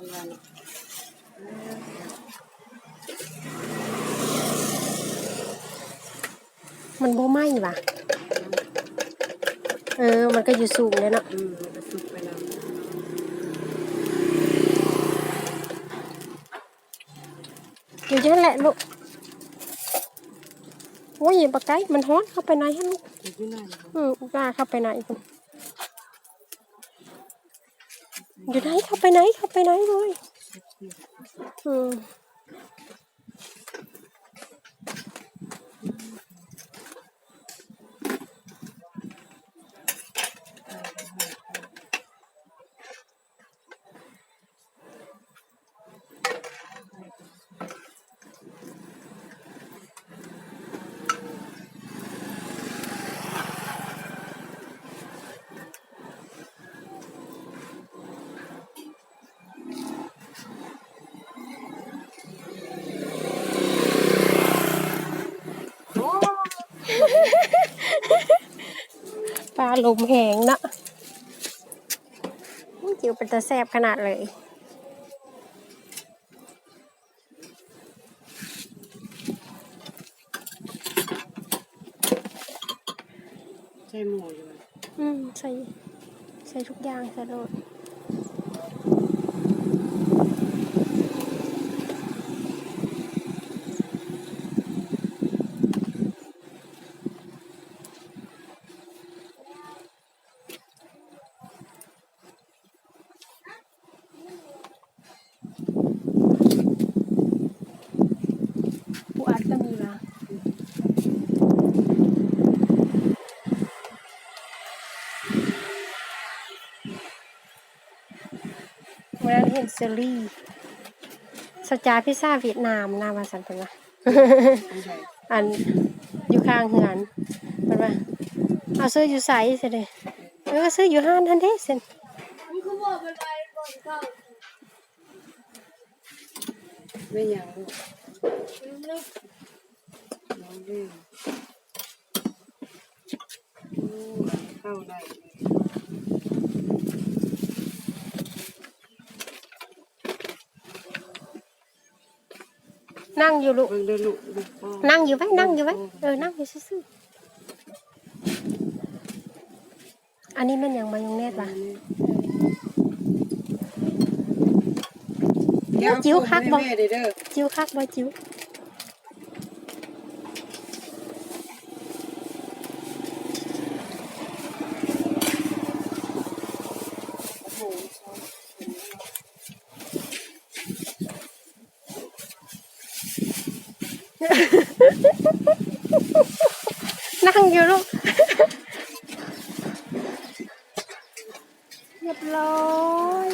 ประมาณนี้มันบ่ไหม้ว่ะเออ มันก็อยู่สูงเลยเนาะอืมมันก็สุกไปแล้วอยู่นั่นแหละลูก โอ้ยปากไก่มันฮ้อนเข้าไปไหนฮะลูกอยู่ที่นั่นนะครับอืมกล้าเข้าไปไหนคุณ อยู่ไหนเข้าไปไหนเข้าไปไหนเลยอืม ปลาลมแหงนะอุ๊ยจิ๋วเป็นตาแซบขนาดเลยใช่หมูอยู่ไหมอืมใส่ ใส่ทุกอย่างใส่โลด ปูอัดก็มีละวันนั้นเห็นเซรีสจาพิซซ่าเวียดนามนามาสันเป็นว่าไม่ใช่อันอยู่ข้างเหือนเป็นว่าเอาซื้ออยู่ใสเสร็จเลยเออซื้ออยู่ห้านทันเด้เซ็นไม่อยากลูก น้องดื้อโอ้เข้าได้เลยนั่งอยู่ลูก เบิ่งเด้อลูกลูกพ่อนั่งอยู่ไว้ นั่งอยู่ไว้ เออ นั่งอยู่ซื่อๆอันนี้มันยังมายองเนตวะ เดี๋ยวจิ้วคักบ่แม่เด้อเด้อจิ้วคักบ่จิ้วนั่งอยู่ลูกเรียบร้อย